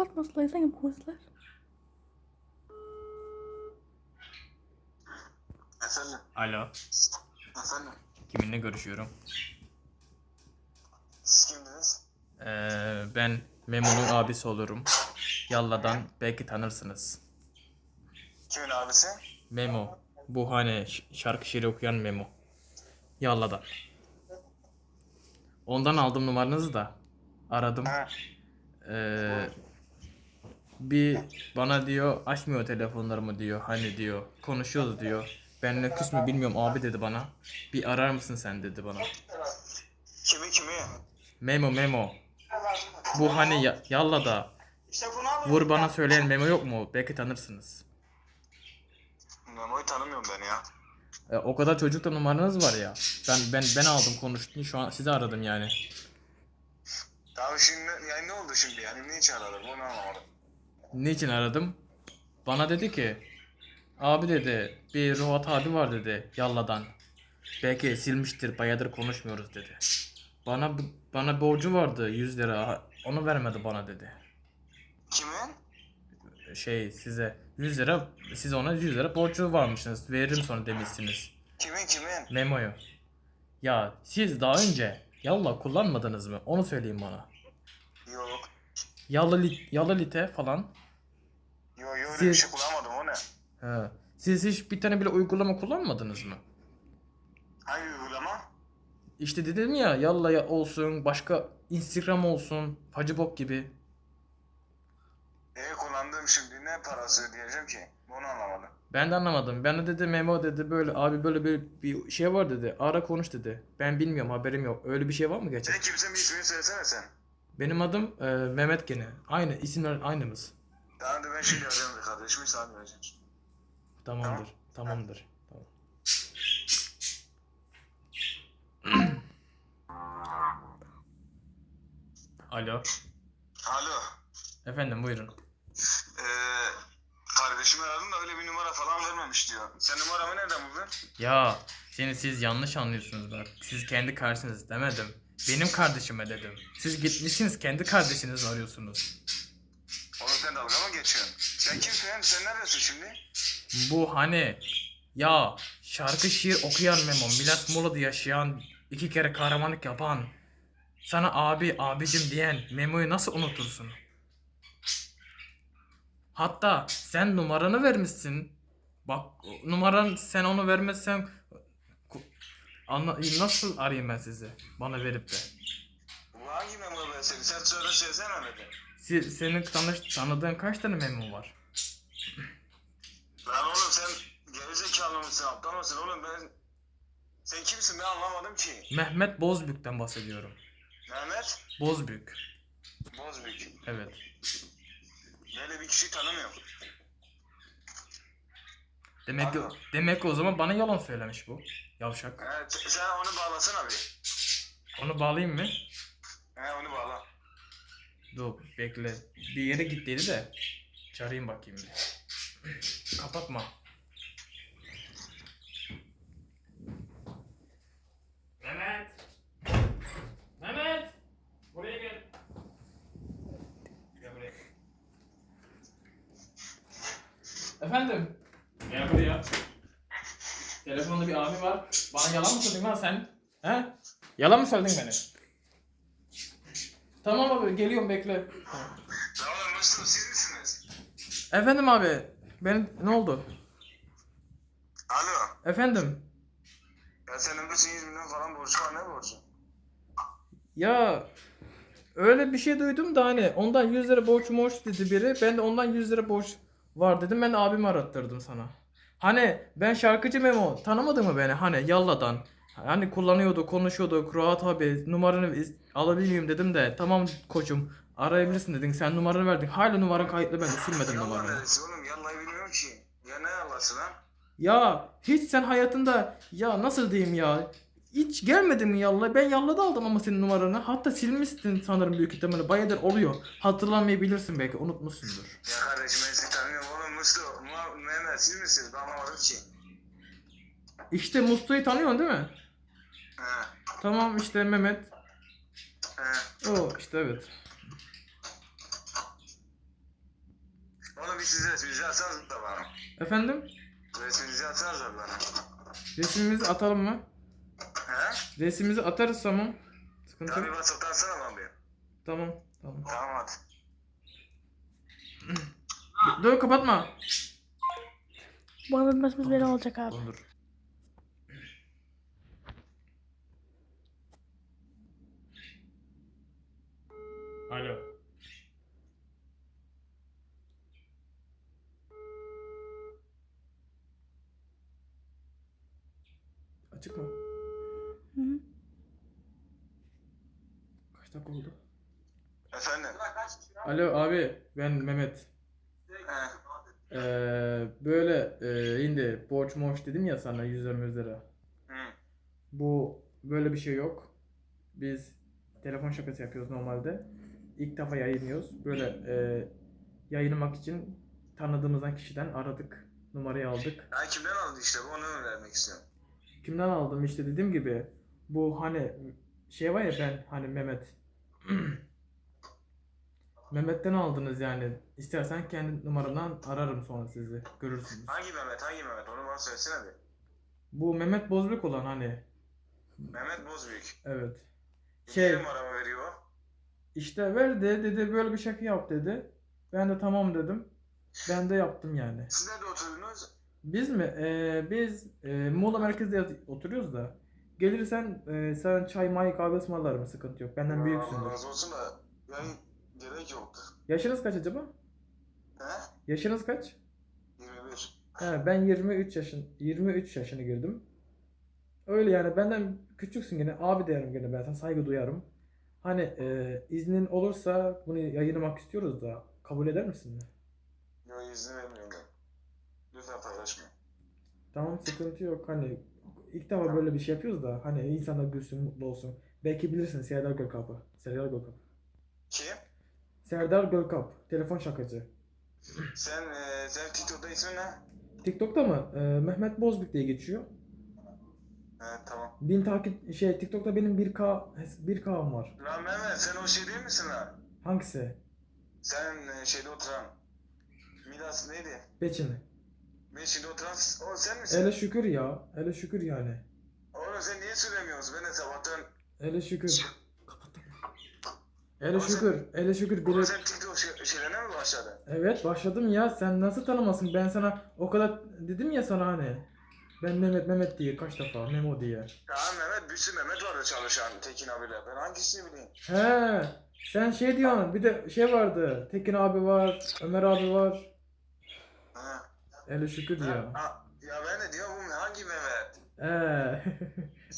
Sofort måste läsa in puzzlar. Efendim, Alo. efendim. Kiminle görüşüyorum? Siz kimdiniz? Ee, ben Memo'nun abisi olurum. Yalla'dan belki tanırsınız. Kimin abisi? Memo. Bu hani ş- şarkı şiiri okuyan Memo. Yalla'dan. Ondan aldım numaranızı da. Aradım. Ha. Ee, bir bana diyor açmıyor telefonlarımı diyor. Hani diyor konuşuyoruz diyor. Benimle küs mü bilmiyorum abi dedi bana. Bir arar mısın sen dedi bana. Kimi kimi? Memo Memo. Bu hani ya- İşte bunu vur bana söyleyen Memo yok mu? Belki tanırsınız. Memo'yu tanımıyorum ben ya. E, o kadar çocukta numaranız var ya. Ben ben ben aldım konuştum. Şu an sizi aradım yani. Tamam şimdi yani ne oldu şimdi yani niçin aradın bunu anlamadım. Niçin aradım? Bana dedi ki abi dedi bir Ruhat abi var dedi Yalla'dan. Belki silmiştir bayağıdır konuşmuyoruz dedi. Bana bana borcu vardı 100 lira. Onu vermedi bana dedi. Kimin? Şey size 100 lira siz ona 100 lira borcu varmışsınız. Veririm sonra demişsiniz. Kimin kimin? Memo'yu. Ya siz daha önce Yalla kullanmadınız mı? Onu söyleyin bana. Yok. Yalı, yalı lite falan. Yok yok öyle Siz- bir şey kullanmadım o ne? He. Siz hiç bir tane bile uygulama kullanmadınız mı? Hangi uygulama? İşte dedim ya Yalla ya olsun, başka Instagram olsun, Facebook gibi. E kullandığım şimdi ne parası ödeyeceğim ki? Bunu anlamadım. Ben de anlamadım. Ben de dedi Memo dedi böyle abi böyle bir, bir şey var dedi. Ara konuş dedi. Ben bilmiyorum haberim yok. Öyle bir şey var mı gerçekten? Sen kimsin bir ismini söylesene sen. Benim adım e, Mehmet gene. Aynı isimler aynımız. Önce ben şimdi arıyorum bir kardeşimi sana vereceğim. Tamamdır. Tamamdır. Tamam. Alo. Alo. Efendim buyurun. Ee, kardeşimi aradım da öyle bir numara falan vermemiş diyor. Sen numaramı nereden buldun? Ya seni siz yanlış anlıyorsunuz bak. Siz kendi kardeşiniz demedim. Benim kardeşime dedim. Siz gitmişsiniz kendi kardeşinizi arıyorsunuz. Oğlum sen dalga mı geçiyorsun? Sen kimsin? Sen neredesin şimdi? Bu hani ya şarkı şiir okuyan Memo, Milas Muğla'da yaşayan, iki kere kahramanlık yapan, sana abi abicim diyen Memo'yu nasıl unutursun? Hatta sen numaranı vermişsin. Bak numaran sen onu vermezsen anla, nasıl arayayım ben sizi? Bana verip de. Bu hangi memur ben seni? Sen söyle söylesene dedi. Senin tanış, tanıdığın kaç tane Memo var? Lan oğlum sen gerizekalı mısın? Aptal mısın oğlum ben... Sen kimsin ben anlamadım ki. Mehmet Bozbük'ten bahsediyorum. Mehmet Bozbük. Bozbük. Evet. Böyle bir kişiyi tanımıyorum. Demek ki, demek ki o zaman bana yalan söylemiş bu. Yavşak. Evet, sen onu bağlasana bir. Onu bağlayayım mı? He onu bağla. Dur bekle. Bir yere gittiydi de. Çağırayım bakayım bir. Kapatma. Mehmet. Mehmet. Buraya gel. Gel buraya. Efendim. Gel buraya. Telefonda bir abi var. Bana yalan mı söyledin lan sen? He? Yalan mı söyledin beni? Tamam abi geliyorum bekle. Tamam Mustafa siz misiniz? Efendim abi. Ben ne oldu? Alo. Efendim. Ya senin bir 100 milyon falan borcu var ne borcu? Ya öyle bir şey duydum da hani ondan 100 lira borç borç dedi biri. Ben de ondan 100 lira borç var dedim. Ben de abimi arattırdım sana. Hani ben şarkıcı Memo tanımadın mı beni? Hani Yalla'dan. Hani kullanıyordu, konuşuyordu. Ruhat abi numaranı alabilir miyim dedim de tamam koçum arayabilirsin dedin. Sen numaranı verdin. Hala numaran kayıtlı ben de silmedim numaranı. oğlum? Yallah bilmiyorum ki. Ya ne yallası lan? Ya hiç sen hayatında ya nasıl diyeyim ya hiç gelmedi mi Yalla? Ben Yalla'da aldım ama senin numaranı. Hatta silmişsin sanırım büyük ihtimalle. Bayağıdır oluyor. Hatırlamayabilirsin belki unutmuşsundur. Ya kardeşim ben seni tanımıyorum oğlum Mustafa. Mu- Mehmet siz misiniz? Ben anlamadım ki. İşte Mustu'yu tanıyorsun değil mi? He. Tamam işte Mehmet. He. O işte evet. bir siz resminizi atsanız da bana. Efendim? Resminizi atsanız da bana. Resimimizi atalım mı? He? Resmimizi atarız tamam. Sıkıntı Tabii yok. WhatsApp'tan sana bana bir. Tamam. Tamam. Tamam hadi. Dur kapatma. Bu alınmasımız böyle olacak abi. Dur. Alo. Açık mı? Hı hı. Kaç dakika oldu? Efendim? Alo abi ben Mehmet. He. Ee, böyle e, indi borç morç dedim ya sana 100 lira 100 lira. Hı. Bu böyle bir şey yok. Biz telefon şakası yapıyoruz normalde. İlk defa yayınlıyoruz. Böyle e, yayınlamak için tanıdığımızdan kişiden aradık. Numarayı aldık. Ha kimden aldı işte onu öğrenmek istiyorum. Kimden aldım işte dediğim gibi bu hani şey var ya ben hani Mehmet Mehmet'ten aldınız yani. İstersen kendi numaramdan ararım sonra sizi. Görürsünüz. Hangi Mehmet hangi Mehmet onu bana söylesene bir. Bu Mehmet Bozbek olan hani. Mehmet Bozbüyük. Evet. Şey numaramı veriyor işte verdi dedi böyle bir şaka yap dedi. Ben de tamam dedim. Ben de yaptım yani. Siz nerede oturdunuz? Biz mi? Ee, biz e, Muğla merkezde yat- oturuyoruz da. Gelirsen e, sen çay may kahve ısmarlarım sıkıntı yok. Benden Allah büyüksündür. razı olsun da yani gerek yoktu. Yaşınız kaç acaba? He? Yaşınız kaç? 21. He, ben 23 yaşın 23 yaşına girdim. Öyle yani benden küçüksün gene abi derim gene ben sana saygı duyarım. Hani e, iznin olursa bunu yayınlamak istiyoruz da kabul eder misin? Yok izin vermiyorum ben. Lütfen paylaşma. Tamam sıkıntı yok hani ilk defa böyle bir şey yapıyoruz da hani insanlar gülsün mutlu olsun. Belki bilirsin Serdar Gölkap'ı. Serdar Gölkap. Kim? Serdar Gölkap. Telefon şakacı. Sen e, sen TikTok'ta ismin ne? TikTok'ta mı? E, Mehmet Bozbik diye geçiyor. He tamam. Bin takip şey TikTok'ta benim 1K 1K'm var. Lan Mehmet sen o şey değil misin lan? Hangisi? Sen e, şeyde oturan. Milas neydi? Beçin. Ben şimdi oturan o sen misin? Ele şükür ya. Ele şükür yani. Oğlum sen niye söylemiyorsun? Ben de sabahtan... Ele şükür. Kapattım. Ele Oğlum sen- şükür. Ele şükür. Oğlum sen TikTok şey, şeylerine mi başladın? Evet başladım ya. Sen nasıl tanımasın? Ben sana o kadar dedim ya sana hani. Ben Mehmet Mehmet diye kaç defa Memo diye. Ya Mehmet, bir sürü Mehmet vardı çalışan Tekin abiyle. Ben hangisini bileyim? He. Sen şey diyorsun. Bir de şey vardı. Tekin abi var. Ömer abi var. Ha. Ele şükür ya. Ha, ya ben de diyorum bu hangi Mehmet? He.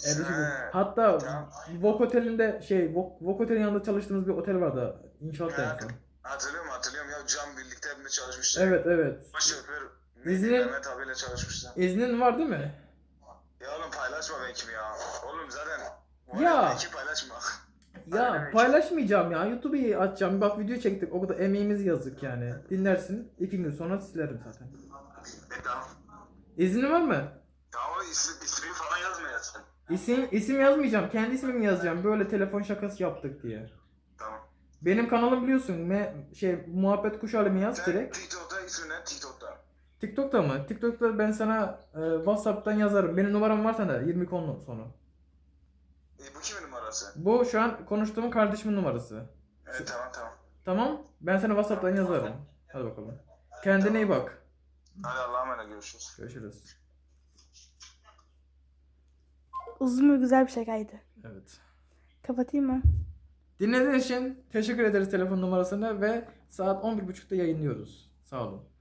Ele şükür. Hatta Tamam. Vok Oteli'nde şey Vok, Vok Otel'in yanında çalıştığımız bir otel vardı. Ha, son. Hatırlıyorum hatırlıyorum ya Can birlikte hepimiz çalışmıştık. Evet evet. Şoför İzin- Mehmet abiyle çalışmıştık. İznin var değil mi? Ya oğlum paylaşma ben kim ya. Oğlum zaten Ya. Ben kim paylaşma. Ya Aynen. paylaşmayacağım ya. YouTube'u açacağım. Bak video çektik. O kadar emeğimiz yazık yani. Dinlersin. iki gün sonra silerim zaten. E tamam. İznin var mı? O isim, ismini falan yazmayasın. İsim isim yazmayacağım. Kendi ismimi yazacağım. Böyle telefon şakası yaptık diye. Tamam. Benim kanalım biliyorsun. Me, şey muhabbet kuş alemi yaz Sen direkt. TikTok'ta ismin ne? TikTok'ta. TikTok'ta mı? TikTok'ta ben sana e, WhatsApp'tan yazarım. Benim numaram var sende. 20 konu sonu. E, bu kimin numarası? Bu şu an konuştuğum kardeşimin numarası. Evet tamam tamam. Tamam. Ben sana WhatsApp'tan yazarım. Hadi bakalım. Kendine iyi bak. Hadi Allah'a emanet görüşürüz. Görüşürüz. Uzun ve güzel bir şakaydı. Evet. Kapatayım mı? Dinlediğiniz için teşekkür ederiz telefon numarasını ve saat 11.30'da yayınlıyoruz. Sağ olun.